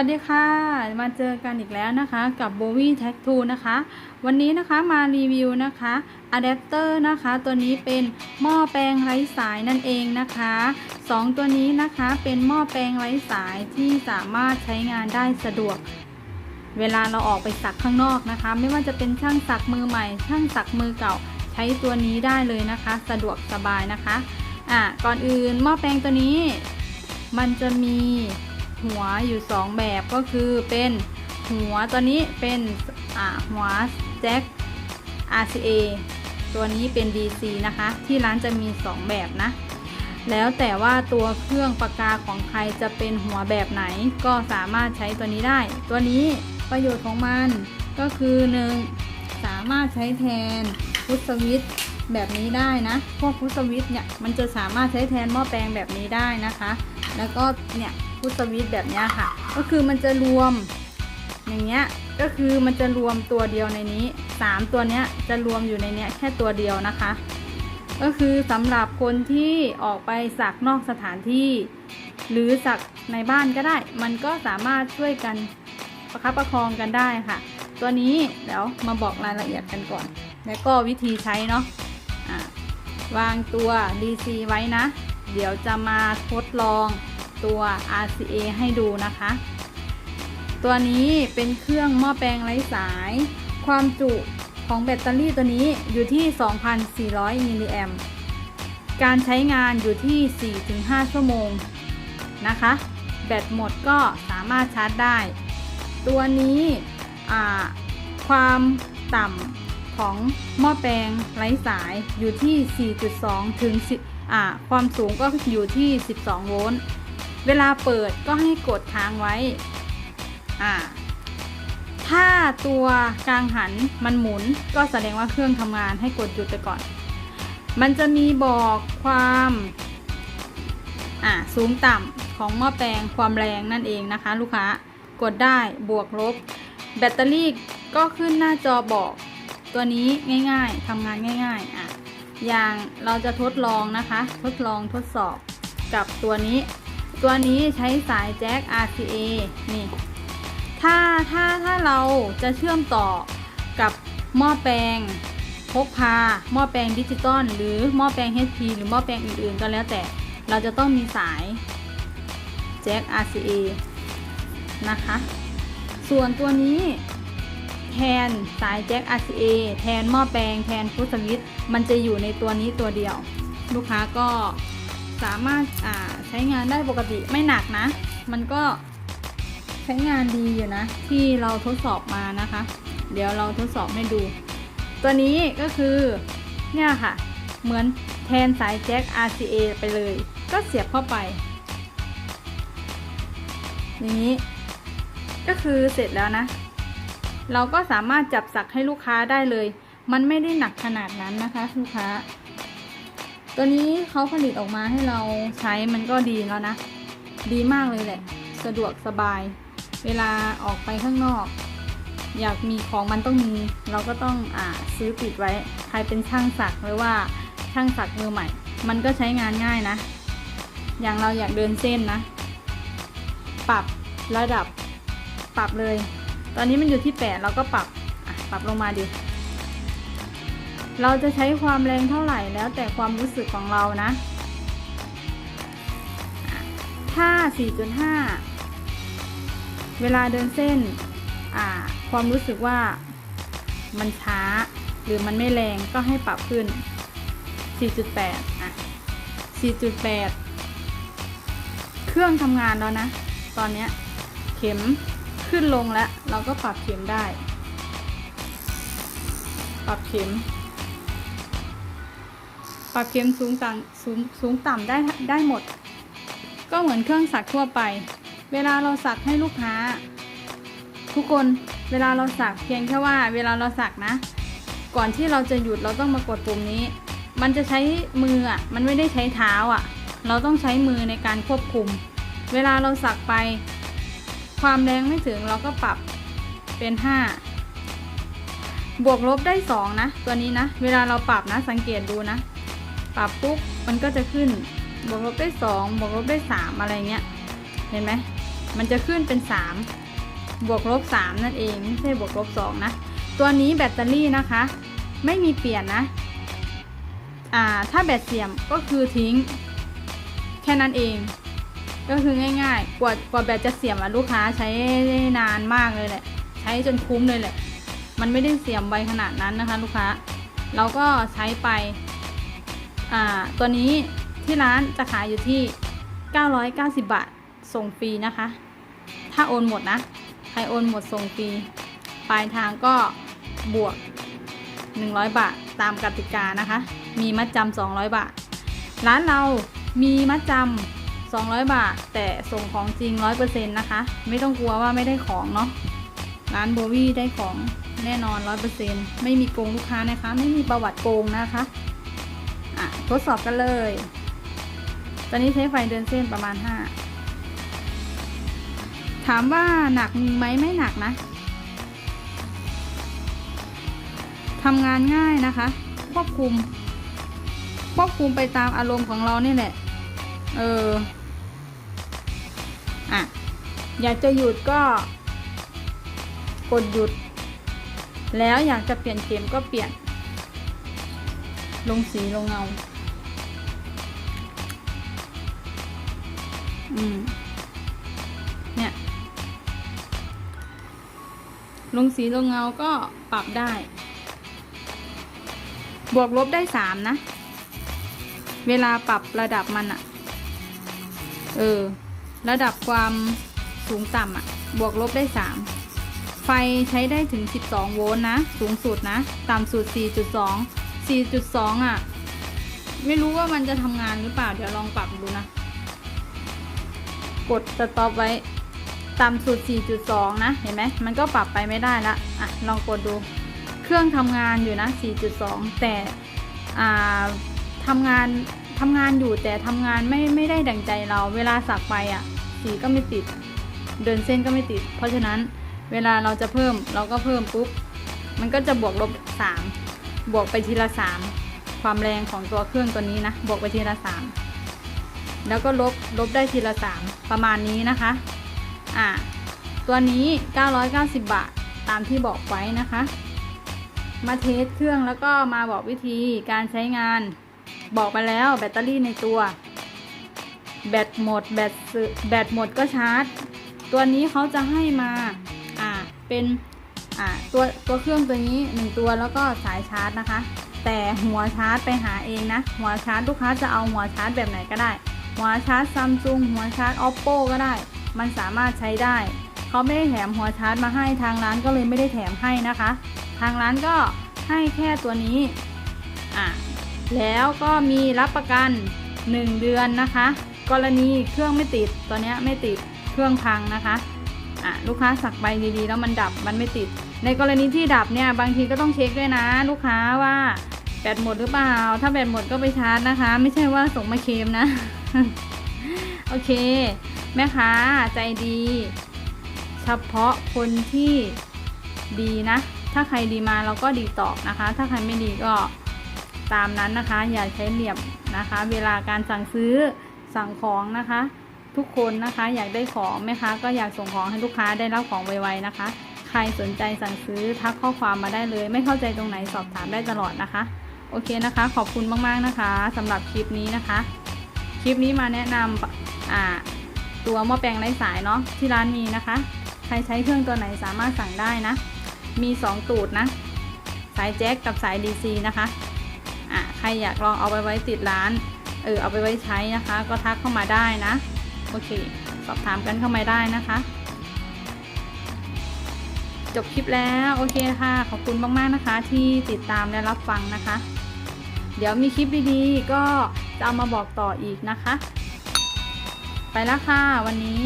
วัสดีค่ะ มาเจอกันอีกแล้วนะคะกับ b o w i Tag 2นะคะ วันนี้นะคะมารีวิวนะคะอะแดปเตอร์นะคะ ตัวนี้เป็นหม้อแปลงไร้สายนั่นเองนะคะสองตัวนี้นะคะเป็นหม้อแปลงไร้สายที่สามารถใช้งานได้สะดวก เวลาเราออกไปสักข้างนอกนะคะ ไม่ว่าจะเป็นช่างสักมือใหม่ ช่างสักมือเก่า ใช้ตัวนี้ได้เลยนะคะ สะดวกสบายนะคะอะก่อนอื่นหม้อแปลงตัวนี้ มันจะมี หัวอยู่ 2 แบบก็คือเป็นหัวตัวนี้เป็นหัวแจ็ค RCA ตัวนี้เป็น DC นะคะ ที่ร้านจะมี 2 แบบนะ แล้วแต่ว่าตัวเครื่องปากกาของใครจะเป็นหัวแบบไหนก็สามารถใช้ตัวนี้ได้ ตัวนี้ประโยชน์ของมันก็คือ 1. สามารถใช้แทนพุทสวิตช์แบบนี้ได้นะ พวกพุทสวิตช์เนี่ยมันจะสามารถใช้แทนหม้อแปลงแบบนี้ได้นะคะ แล้วก็เนี่ย พุทสวิตช์แบบนี้ค่ะ ก็คือมันจะรวมอย่างเงี้ยก็คือมันจะรวมตัวเดียวในนี้ 3 ตัวเนี้ยจะรวมอยู่ในเนี้ยแค่ตัวเดียวนะคะ ก็คือสำหรับคนที่ออกไปสักนอกสถานที่ หรือสักในบ้านก็ได้ มันก็สามารถช่วยกันประคับประคองกันได้ค่ะ ตัวนี้เดี๋ยวมาบอกรายละเอียดกันก่อน แล้วก็วิธีใช้เนาะอ่าวางตัว DC ไว้นะ เดี๋ยวจะมาทดลอง ตัว RCA ให้ดูนะคะ ตัวนี้เป็นเครื่องหม้อแปลงไร้สาย ความจุของแบตเตอรี่ตัวนี้อยู่ที่ 2,400 มิลลิแอมการใช้งานอยู่ที่ 4-5 ชั่วโมงนะคะ แบตหมดก็สามารถชาร์จได้ ตัวนี้ความต่ำของหม้อแปลงไร้สายอยู่ที่ 4.2 ถึง10อ่าความสูงก็อยู่ที่ 12 โวลต์ เวลาเปิดก็ให้กดค้างไว้ อ่า ถ้าตัวกลางหันมันหมุนก็แสดงว่าเครื่องทำงานให้กดหยุดไปก่อน มันจะมีบอกความอ่าสูงต่ำของหม้อแปลงความแรงนั่นเองนะคะ ลูกค้ากดได้บวกลบ แบตเตอรี่ก็ขึ้นหน้าจอบอกตัวนี้ง่ายๆทำงานง่ายๆอะอย่างเราจะทดลองนะคะ ทดลองทดสอบกับตัวนี้ ตัวนี้ใช้สายแจ็ค RCA นี่ ถ้าถ้าถ้าเราจะเชื่อมต่อกับหม้อแปลงพกพาหม้อแปลงดิจิตอลหรือหม้อแปลง HP หรือหม้อแปลงอื่นๆ ก็แล้วแต่ เราจะต้องมีสายแจ็ค RCA นะคะ ส่วนตัวนี้แทนสายแจ็ค RCA แทนหม้อแปลงแทนฟุตสวิตช์มันจะอยู่ในตัวนี้ตัวเดียว ลูกค้าก็ สามารถใช้งานได้ปกติไม่หนักนะ มันก็ใช้งานดีอยู่นะ ที่เราทดสอบมานะคะ เดี๋ยวเราทดสอบให้ดู ตัวนี้ก็คือเนี่ยค่ะ เหมือนแทนสายแจ็ค RCA ไปเลย ก็เสียบเข้าไป อย่างนี้ ก็คือเสร็จแล้วนะ เราก็สามารถจับสักให้ลูกค้าได้เลย มันไม่ได้หนักขนาดนั้นนะคะ ลูกค้า ตัวนี้เขาผลิตออกมาให้เราใช้มันก็ดีแล้วนะ ดีมากเลยแหละ สะดวกสบาย เวลาออกไปข้างนอก อยากมีของมันต้องมี เราก็ต้องอ่าซื้อปิดไว้ ใครเป็นช่างสักหรือว่าช่างสักมือใหม่ มันก็ใช้งานง่ายนะ อย่างเราอยากเดินเส้นนะ ปรับระดับ ปรับเลย ตอนนี้มันอยู่ที่ 8 เราก็ปรับ ปรับลงมาดิ เราจะใช้ความแรงเท่าไหร่แล้วแต่ความรู้สึกของเรานะ ถ้า 4.5 เวลาเดินเส้น ความรู้สึกว่ามันช้า หรือมันไม่แรงก็ให้ปรับขึ้น 4.8 อะ 4.8 เครื่องทำงานแล้วนะ ตอนนี้เข็มขึ้นลงแล้ว เราก็ปรับเข็มได้ ปรับเข็ม ปรับเข็มสูงต่ำสูงสูงต่ำได้ได้หมด ก็เหมือนเครื่องสักทั่วไป เวลาเราสักให้ลูกค้า ทุกคนเวลาเราสักเพียงแค่ว่าเวลาเราสักนะ ก่อนที่เราจะหยุดเราต้องมากดปุ่มนี้ มันจะใช้มืออะมันไม่ได้ใช้เท้าอะ เราต้องใช้มือในการควบคุม เวลาเราสักไป ความแรงไม่ถึงเราก็ปรับเป็น 5บวกลบได้ 2 นะ ตัวนี้นะ เวลาเราปรับนะสังเกตดูนะ ปรับปุ๊บมันก็จะขึ้นบวกลบได้2บวกลบได้3อะไรเงี้ยเห็นไหมมันจะขึ้นเป็นสามบวกลบสามนั่นเองไม่ใช่บวกลบสองนะตัวนี้แบตเตอรี่นะคะ ไม่มีเปลี่ยนนะอ่าถ้าแบตเสื่อมก็คือทิ้ง แค่นั้นเอง ก็คือง่ายๆ กว่ากว่าแบตจะเสียมอะลูกค้าใช้ได้นานมากเลยแหละ ใช้จนคุ้มเลยแหละ มันไม่ได้เสียมไวขนาดนั้นนะคะ ลูกค้า เราก็ใช้ไป ตัวนี้ที่ร้านจะขายอยู่ที่ 990 บาทส่งฟรีนะคะ ถ้าโอนหมดนะ ใครโอนหมดส่งฟรี ปลายทางก็บวก 100 บาทตามกติกานะคะ มีมัดจำ200 บาท ร้านเรามีมัดจำ200 บาท แต่ส่งของจริง 100%นะคะ ไม่ต้องกลัวว่าไม่ได้ของเนาะร้านโบวี่ได้ของแน่นอน 100%ไม่มีโกงลูกค้านะคะ ไม่มีประวัติโกงนะคะอะ ทดสอบกันเลย ตอนนี้ใช้ไฟเดินเส้นประมาณ 5 ถามว่าหนักไหมไม่หนักนะทำงานง่ายนะคะ ควบคุม ควบคุมไปตามอารมณ์ของเรานี่แหละ เออ อะ อยากจะหยุดก็กดหยุด แล้วอยากจะเปลี่ยนเกมก็เปลี่ยน ลงสีลงเงา อืม เนี่ย ลงสีลงเงาก็ปรับได้ บวกลบได้สามนะ เวลาปรับระดับมันอะเออ ระดับความสูงต่ำอะบวกลบได้สามไฟใช้ได้ถึง 12 โวลต์นะ สูงสุดนะ ต่ำสุด 4.2 4.2 อะ ไม่รู้ว่ามันจะทำงานหรือเปล่า เดี๋ยวลองปรับดูนะ กดสต็อปไว้ต่ำสุด 4.2 นะ เห็นไหม มันก็ปรับไปไม่ได้ละ อะ ลองกดดู เครื่องทำงานอยู่นะ 4.2 แต่อ่าทำงานทำงานอยู่แต่ทำงานไม่ไม่ได้ดังใจเรา เวลาสักไปอะ สีก็ไม่ติด เดินเส้นก็ไม่ติด เพราะฉะนั้นเวลาเราจะเพิ่มเราก็เพิ่มปุ๊บ มันก็จะบวกลบ 3 บวกไปทีละ 3 ความแรงของตัวเครื่องตัวนี้นะ บวกไปทีละ 3 แล้วก็ลบลบได้ทีละ 3 ประมาณนี้นะคะอ่าตัวนี้ 990 บาทตามที่บอกไว้นะคะ มาเทสเครื่องแล้วก็มาบอกวิธีการใช้งานบอกไปแล้วแบตเตอรี่ในตัว แบตหมดแบตแบตหมดก็ชาร์จ ตัวนี้เขาจะให้มาอ่าเป็นอ่าตัวตัวเครื่องตัวนี้หนึ่งตัวแล้วก็สายชาร์จนะคะ แต่หัวชาร์จไปหาเองนะ หัวชาร์จลูกค้าจะเอาหัวชาร์จแบบไหนก็ได้ หัวชาร์จซัมซุงหัวชาร์จ oppo ก็ได้ มันสามารถใช้ได้ เขาไม่ได้แถมหัวชาร์จมาให้ทางร้านก็เลยไม่ได้แถมให้นะคะ ทางร้านก็ให้แค่ตัวนี้อะแล้วก็มีรับประกัน 1 เดือนนะคะ กรณีเครื่องไม่ติดตัวนี้ไม่ติดเครื่องพังนะคะอะลูกค้าสักไปดีๆ แล้วมันดับมันไม่ติด ในกรณีที่ดับเนี่ยบางทีก็ต้องเช็คด้วยนะ ลูกค้าว่า แบตหมดหรือเปล่า ถ้าแบตหมดก็ไปชาร์จนะคะ ไม่ใช่ว่าส่งมาเคมนะ โอเค แม่ค้าใจดี เฉพาะคนที่ดีนะ ถ้าใครดีมาเราก็ดีตอบนะคะ ถ้าใครไม่ดีก็ตามนั้นนะคะ อย่าใช้เหลี่ยมนะคะ เวลาการสั่งซื้อสั่งของนะคะ ทุกคนนะคะอยากได้ของแม่ค้าก็อยากส่งของให้ลูกค้าได้รับของไวๆนะคะ ใครสนใจสั่งซื้อทักข้อความมาได้เลย ไม่เข้าใจตรงไหนสอบถามได้ตลอดนะคะ โอเคนะคะ ขอบคุณมากๆนะคะสำหรับคลิปนี้นะคะ คลิปนี้มาแนะนำอ่าตัวหม้อแปลงไร้สายเนาะที่ร้านมีนะคะ ใครใช้เครื่องตัวไหนสามารถสั่งได้นะ มี 2 ตูดนะ สายแจ็คกับสาย DC นะคะอะใครอยากลองเอาไปไว้ติดร้านเออเอาไปไว้ใช้นะคะ ก็ทักเข้ามาได้นะ โอเค สอบถามกันเข้ามาได้นะคะ จบคลิปแล้วโอเคค่ะ ขอบคุณมากๆนะคะ ที่ติดตามและรับฟังนะคะ เดี๋ยวมีคลิปดีๆ ก็จะเอามาบอกต่ออีกนะคะ ไปแล้วค่ะวันนี้